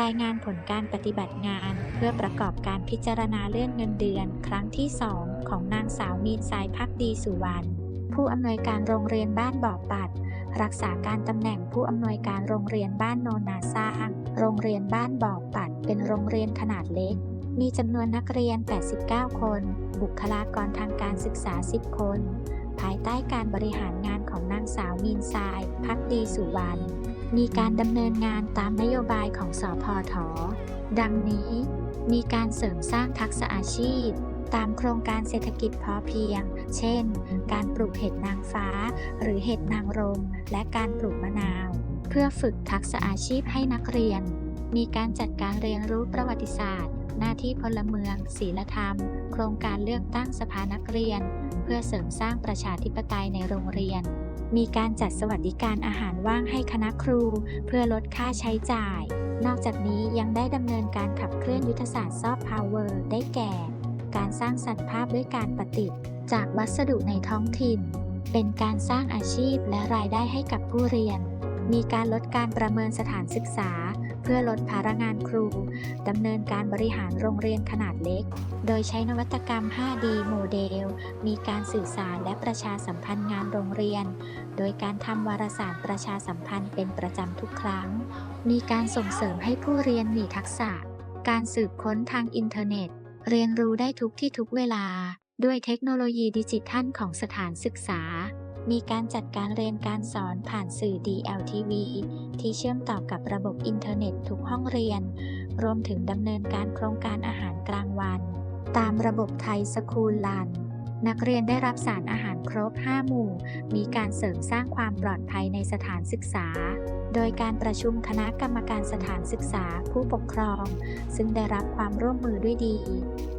รายงานผลการปฏิบัติงาน เพื่อประกอบการพิจารณาเลื่อนเงินเดือน ครั้งที่ 2 ของนางสาวมีนสายพักดีสุวรรณผู้อำนวยการโรงเรียนบ้านบ่อปัด รักษาการตำแหน่งผู้อำนวยการโรงเรียนบ้านโนนนาสร้าง โรงเรียนบ้านบ่อปัด เป็นโรงเรียนขนาดเล็ก มีจำนวนนักเรียน 89 คน บุคลากรทางการศึกษา 10 คน ภายใต้การบริหารงานของนางสาวมีนทราย พักดีสุวรรณ มีการดำเนินงานตามนโยบายของสอพอทอดังนี้ มีการเสริมสร้างทักษะอาชีพ ตามโครงการเศรษฐกิจพอเพียง เช่น การปลูกเห็ดนางฟ้า หรือเห็ดนางรม และการปลูกมะนาว เพื่อฝึกทักษะอาชีพให้นักเรียน มีการจัดการเรียนรู้ประวัติศาสตร์ หน้าที่พลเมือง ศีลธรรม โครงการเลือกตั้งสภานักเรียน เพื่อเสริมสร้างประชาธิปไตยในโรงเรียน มีการจัดสวัสดิการอาหารว่างให้คณะครู เพื่อลดค่าใช้จ่าย นอกจากนี้ยังได้ดำเนินการขับเคลื่อนยุทธศาสตร์ซอฟต์พาวเวอร์ได้แก่ การสร้างสรรค์ภาพด้วยการประดิษฐ์จากวัสดุในท้องถิ่น เป็นการสร้างอาชีพและรายได้ให้กับผู้เรียน มีการลดการประเมินสถานศึกษา พื่อลดภาระงานครูดำเนินการบริหารโรงเรียนขนาดเล็ก โดยใช้นวัตกรรม 5D โมเดล มีการสื่อสารและประชาสัมพันธ์งานโรงเรียน โดยการทำวารสารประชาสัมพันธ์เป็นประจำทุกครั้ง มีการส่งเสริมให้ผู้เรียนมีทักษะ การสืบค้นทางอินเทอร์เน็ต เรียนรู้ได้ทุกที่ทุกเวลา ด้วยเทคโนโลยีดิจิทัลของสถานศึกษา มีการจัดการเรียนการสอนผ่านสื่อ DLTV ที่เชื่อมต่อกับระบบอินเทอร์เน็ตทุกห้องเรียน รวมถึงดำเนินการโครงการอาหารกลางวัน ตามระบบไทยสคูลลัน นักเรียนได้รับสารอาหารครบ 5 หมู่ มีการเสริมสร้างความปลอดภัยในสถานศึกษา โดยการประชุมคณะกรรมการสถานศึกษาผู้ปกครอง ซึ่งได้รับความร่วมมือด้วยดี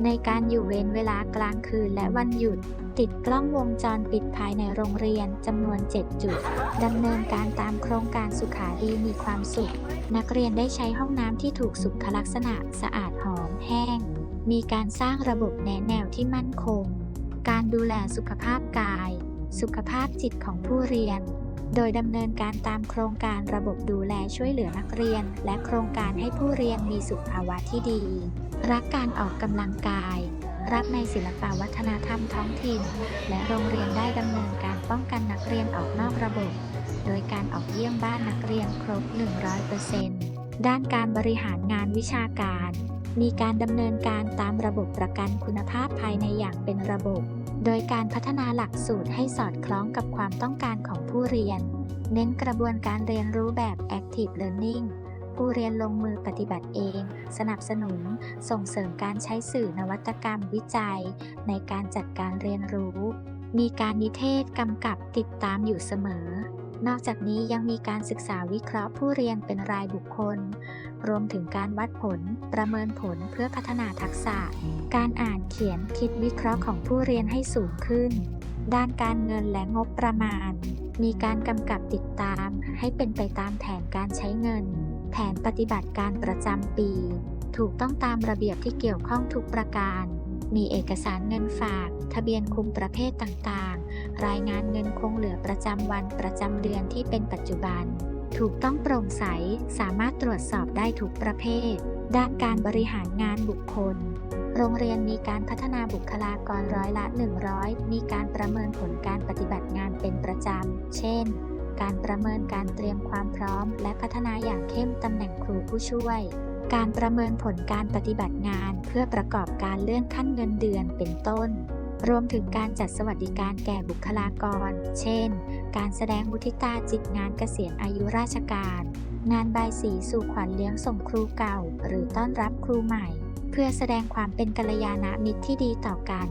ในการอยู่เว้นเวลากลางคืนและวันหยุด ติดกล้องวงจรปิดภายในโรงเรียนจำนวน 7 จุดดำเนินการตามโครงการสุขาดีมีความสุข นักเรียนได้ใช้ห้องน้ำที่ถูกสุขลักษณะสะอาดหอมแห้ง มีการสร้างระบบแนะแนวที่มั่นคง การดูแลสุขภาพกาย สุขภาพจิตของผู้เรียน โดยดำเนินการตามโครงการระบบดูแลช่วยเหลือนักเรียน และโครงการให้ผู้เรียนมีสุขภาวะที่ดี รักการออกกำลังกาย รักในศิลปวัฒนธรรมท้องถิ่น และโรงเรียนได้ดำเนินการป้องกันนักเรียนออกนอกระบบ โดยการออกเยี่ยมบ้านนักเรียนครบ 100%ด้านการบริหารงานวิชาการมีการดำเนินการตามระบบประกันคุณภาพภายในอย่างเป็นระบบ โดยการพัฒนาหลักสูตรให้สอดคล้องกับความต้องการของผู้เรียน เน้นกระบวนการเรียนรู้แบบ Active Learning ผู้เรียนลงมือปฏิบัติเอง สนับสนุน ส่งเสริมการใช้สื่อนวัตกรรมวิจัย ในการจัดการเรียนรู้ มีการนิเทศกำกับติดตามอยู่เสมอ นอกจากนี้ยังมีการศึกษาวิเคราะห์ผู้เรียนเป็นรายบุคคล รวมถึงการวัดผล ประเมินผลเพื่อพัฒนาทักษะ การอ่านเขียนคิดวิเคราะห์ของผู้เรียนให้สูงขึ้น ด้านการเงินและงบประมาณ มีการกำกับติดตาม ให้เป็นไปตามแผนการใช้เงิน แผนปฏิบัติการประจำปี ถูกต้องตามระเบียบที่เกี่ยวข้องทุกประการ มีเอกสารเงินฝาก ทะเบียนคุมประเภทต่างๆ รายงานเงินคงเหลือประจำวันประจำเดือนที่เป็นปัจจุบัน ถูกต้องโปร่งใส สามารถตรวจสอบได้ทุกประเภท ด้านการบริหารงานบุคคล โรงเรียนมีการพัฒนาบุคลากรร้อยละ 100 มีการประเมินผลการปฏิบัติงานเป็นประจำ เช่น การประเมินการเตรียมความพร้อม และพัฒนาอย่างเข้มตำแหน่งครูผู้ช่วย การประเมินผลการปฏิบัติงาน เพื่อประกอบการเลื่อนขั้นเงินเดือนเป็นต้น รวมถึงการจัดสวัสดิการแก่บุคลากร เช่น การแสดงมุทิตาจิตงานเกษียณอายุราชการ งานใบายสีสู่ขวัญเลี้ยงส่งครูเก่า หรือต้อนรับครูใหม่ เพื่อแสดงความเป็นกัลยาณมิตรที่ดีต่อกัน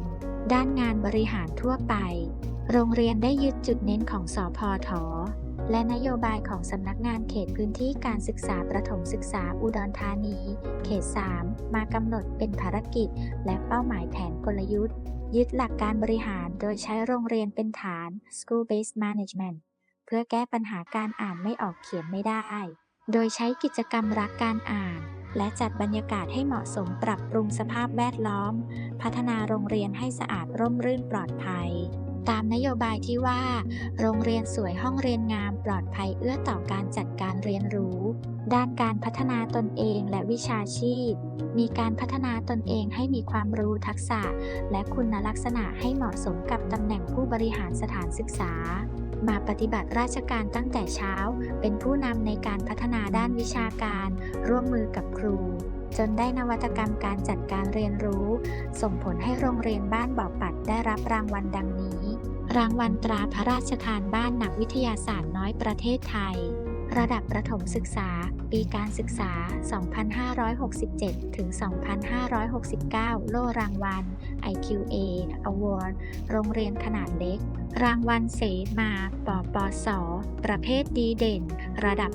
ด้านงานบริหารทั่วไป โรงเรียนได้ยึดจุดเน้นของสอพอทอและนโยบายของสำนักงานเขตพื้นที่การศึกษาประถมศึกษาอุดรธานี เขต 3 มากำหนดเป็นภารกิจ และเป้าหมายแผนกลยุทธ์ ยึดหลักการบริหารโดยใช้โรงเรียนเป็นฐาน school based management เพื่อแก้ปัญหาการอ่านไม่ออกเขียนไม่ได้ โดยใช้กิจกรรมรักการอ่าน และจัดบรรยากาศให้เหมาะสมปรับปรุงสภาพแวดล้อม พัฒนาโรงเรียนให้สะอาดร่มรื่นปลอดภัย ตามนโยบายที่ว่า โรงเรียนสวยห้องเรียนงามปลอดภัยเอื้อต่อการจัดการเรียนรู้ ด้านการพัฒนาตนเองและวิชาชีพ มีการพัฒนาตนเองให้มีความรู้ทักษะ และคุณลักษณะให้เหมาะสมกับตำแหน่งผู้บริหารสถานศึกษา มาปฏิบัติราชการตั้งแต่เช้า เป็นผู้นำในการพัฒนาด้านวิชาการ ร่วมมือกับครูจนได้นวัตกรรมการจัดการเรียนรู้ ส่งผลให้โรงเรียนบ้านบ่อปัดได้รับรางวัลดังนี้ รางวัลตราพระราชทานบ้านนักวิทยาศาสตร์น้อยประเทศไทย ระดับประถมศึกษา ปีการศึกษา 2567 ถึง 2569 โล่รางวัล IQA Award โรงเรียนขนาดเล็ก รางวัลเสมา ปปส ประเภทดีเด่น ระดับ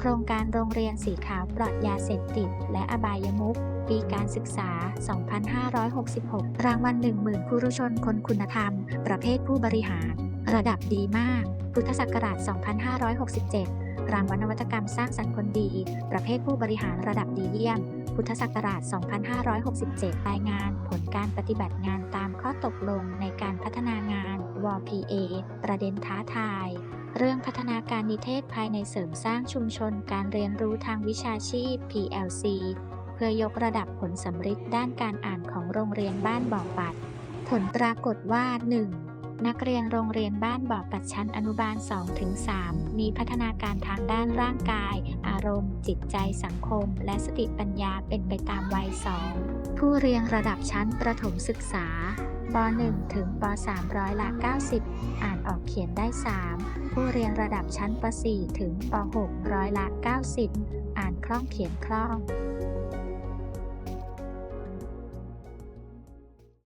โครงการโรงเรียนสีขาวปลอดยาเสพติด และอบายมุขปีการศึกษา 2566 รางวัล10,000ผู้รุชนคนคุณธรรม ประเภทผู้บริหาร ระดับดีมาก พุทธศักราช 2567 รางวัลนวัตกรรมสร้างสรรค์คนดี ประเภทผู้บริหารระดับดีเยี่ยม พุทธศักราช 2567 รายงานผลการปฏิบัติงานตามข้อตกลงในการพัฒนางาน WPA ประเด็นท้าทาย เรื่องพัฒนาการนิเทศภายในเสริมสร้างชุมชนการเรียนรู้ทางวิชาชีพ PLC เพื่อยกระดับผลสำฤทธิ์ด้านการอ่านของโรงเรียนบ้านบ่อปัด ผลปรากฏว่า 1. นักเรียนโรงเรียนบ้านบ่อปัดชั้นอนุบาล 2-3 มีพัฒนาการทางด้านร่างกาย อารมณ์ จิตใจสังคม และสติปัญญาเป็นไปตามวัย 2 ผู้เรียนระดับชั้นประถมศึกษาป .1 ถึงป .3 ร้อยละ 90 อ่านออกเขียนได้ 3 ผู้เรียนระดับชั้นป .4 ถึงป .6 ร้อยละ 90 อ่านคล่องเขียนคล่อง